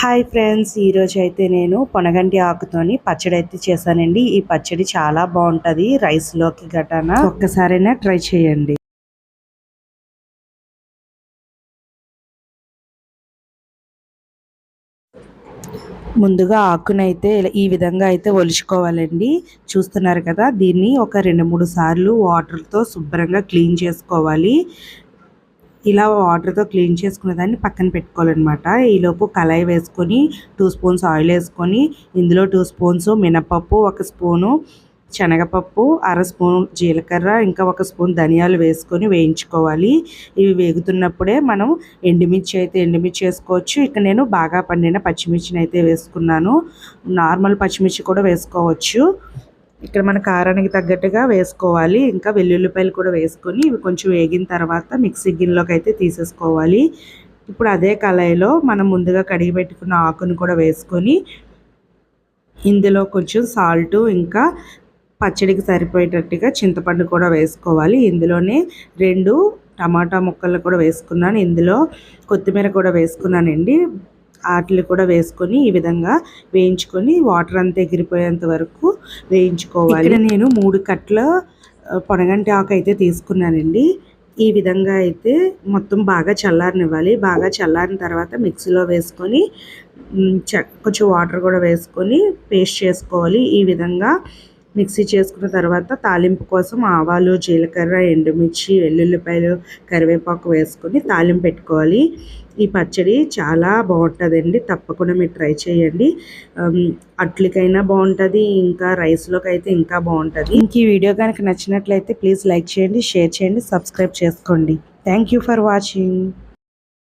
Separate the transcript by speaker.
Speaker 1: Hi friends ఈరోజు అయితే నేను పొనగంటి ఆకుతోని పచ్చడి అయితే చేశానండి. ఈ పచ్చడి చాలా బాగుంటుంది రైస్లోకి గటాన ఒక్కసారైనా ట్రై చేయండి. ముందుగా ఆకునైతే ఈ విధంగా అయితే ఒలుచుకోవాలండి. చూస్తున్నారు కదా దీన్ని ఒక రెండు మూడు సార్లు వాటర్తో శుభ్రంగా క్లీన్ చేసుకోవాలి. ఇలా వాటర్తో క్లీన్ చేసుకున్న దాన్ని పక్కన పెట్టుకోవాలన్నమాట. ఈలోపు కళాయి వేసుకొని టూ స్పూన్స్ ఆయిల్ వేసుకొని ఇందులో టూ స్పూన్స్ మినపప్పు ఒక స్పూను శనగపప్పు అర స్పూన్ జీలకర్ర ఇంకా ఒక స్పూన్ ధనియాలు వేసుకొని వేయించుకోవాలి. ఇవి వేగుతున్నప్పుడే మనం ఎండుమిర్చి అయితే ఎండుమిర్చి వేసుకోవచ్చు. ఇక్కడ నేను బాగా పండిన పచ్చిమిర్చిని అయితే వేసుకున్నాను. నార్మల్ పచ్చిమిర్చి కూడా వేసుకోవచ్చు. ఇక్కడ మన కారానికి తగ్గట్టుగా వేసుకోవాలి. ఇంకా వెల్లుల్లిపాయలు కూడా వేసుకొని ఇవి కొంచెం వేగిన తర్వాత మిక్సీ గిన్నెలోకి అయితే తీసేసుకోవాలి. ఇప్పుడు అదే కళాయిలో మనం ముందుగా కడిగి పెట్టుకున్న ఆకును కూడా వేసుకొని ఇందులో కొంచెం సాల్ట్ ఇంకా పచ్చడికి సరిపోయేటట్టుగా చింతపండు కూడా వేసుకోవాలి. ఇందులోనే రెండు టమాటా ముక్కలు కూడా వేసుకున్నాను. ఇందులో కొత్తిమీర కూడా వేసుకున్నానండి. వాటిని కూడా వేసుకొని ఈ విధంగా వేయించుకొని వాటర్ అంతా ఎగిరిపోయేంత వరకు వేయించుకోవాలి. ఇక్కడ నేను మూడు కట్ల పొనగంటి ఆకు అయితే తీసుకున్నానండి. ఈ విధంగా అయితే మొత్తం బాగా చల్లారనివ్వాలి. బాగా చల్లారిన తర్వాత మిక్సీలో వేసుకొని కొంచెం వాటర్ కూడా వేసుకొని పేస్ట్ చేసుకోవాలి. ఈ విధంగా మిక్సీ చేసుకున్న తర్వాత తాలింపు కోసం ఆవాలు జీలకర్ర ఎండుమిర్చి వెల్లుల్లిపాయలు కరివేపాకు వేసుకొని తాలింపు పెట్టుకోవాలి. ఈ పచ్చడి చాలా బాగుంటుందండి. తప్పకుండా మీరు ట్రై చేయండి. అట్లకైనా బాగుంటుంది ఇంకా రైస్లోకి అయితే ఇంకా బాగుంటుంది. ఇంక ఈ వీడియో కనుక నచ్చినట్లయితే ప్లీజ్ లైక్ చేయండి షేర్ చేయండి సబ్స్క్రైబ్ చేసుకోండి. Thank you for watching.